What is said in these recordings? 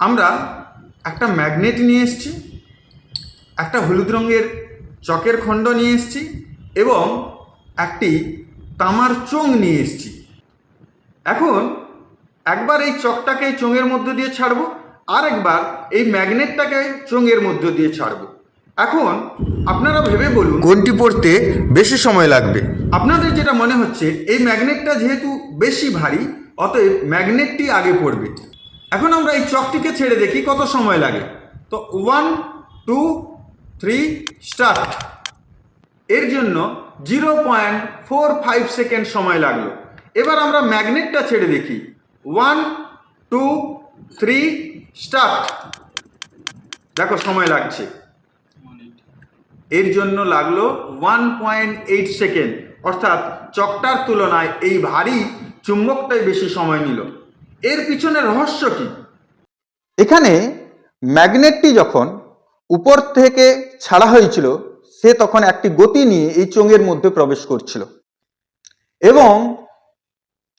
আমরা একটা ম্যাগনেট নিয়ে এসেছি একটা হলুদ রঙের চকের খণ্ড নিয়ে এসেছি এবং একটি তামার চোঙ নিয়ে এসেছি। এখন একবার এই চকটাকে চোঙের মধ্য দিয়ে ছাড়বো আর একবার এই ম্যাগনেটটাকে চোঙের মধ্য দিয়ে ছাড়বো। এখন আপনারা ভেবে বলুন কোনটি পড়তে বেশি সময় লাগবে? আপনাদের যেটা মনে হচ্ছে এই ম্যাগনেটটা যেহেতু বেশি ভারী অতএব ম্যাগনেটটি আগে পড়বে। এখন আমরা এই চকটিকে ছেড়ে দেখি কত সময় লাগে। তো ওয়ান টু থ্রি স্টার্ট এর জন্য zero point four five second সময় লাগল। এবার আমরা ম্যাগনেটটা ছেড়ে দেখি। ওয়ান টু থ্রি স্টার্ট দেখো, সময় লাগছে। এর জন্য লাগল ওয়ান পয়েন্ট এইট সেকেন্ড অর্থাৎ চকটার তুলনায় এই ভারী চুম্বকটাই বেশি সময় নিল। এর পিছনে রহস্য কি? এখানে ম্যাগনেটটি যখন উপর থেকে ছাড়া হয়েছিল, সে তখন একটি গতি নিয়ে এই চোঙের মধ্যে প্রবেশ করছিল। এবং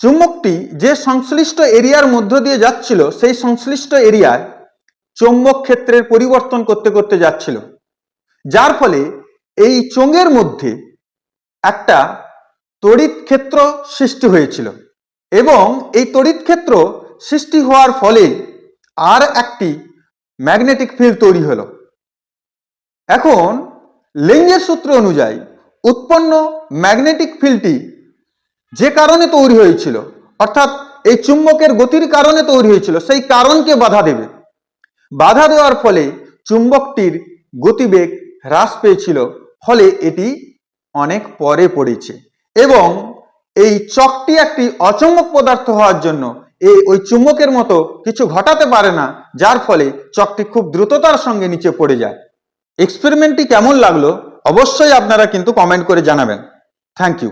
চুম্বকটি যে সংশ্লিষ্ট এরিয়ার মধ্য দিয়ে যাচ্ছিল, সেই সংশ্লিষ্ট এরিয়ায় চৌম্বক ক্ষেত্রের পরিবর্তন করতে করতে যাচ্ছিল। যার ফলে এই চোঙের মধ্যে একটা তড়িৎ ক্ষেত্র সৃষ্টি হয়েছিল। এবং এই তড়িৎ ক্ষেত্র সৃষ্টি হওয়ার ফলে আর একটি ম্যাগনেটিক ফিল্ড তৈরি হলো। এখন লেঞ্জের সূত্র অনুযায়ী উৎপন্ন ম্যাগনেটিক ফিল্ডটি যে কারণে তৈরি হয়েছিল, অর্থাৎ এই চুম্বকের গতির কারণে তৈরি হয়েছিল, সেই কারণকে বাধা দেবে। বাধা দেওয়ার ফলে চুম্বকটির গতিবেগ হ্রাস পেয়েছিল, ফলে এটি অনেক পরে পড়েছে এবং এই চকটি একটি অচম্বক পদার্থ হওয়ার জন্য এই ওই চুম্বকের মতো কিছু ঘটাতে পারে না, যার ফলে চকটি খুব দ্রুততার সঙ্গে নিচে পড়ে যায়। এক্সপেরিমেন্টটি কেমন লাগল? অবশ্যই আপনারা কিন্তু কমেন্ট করে জানাবেন। Thank you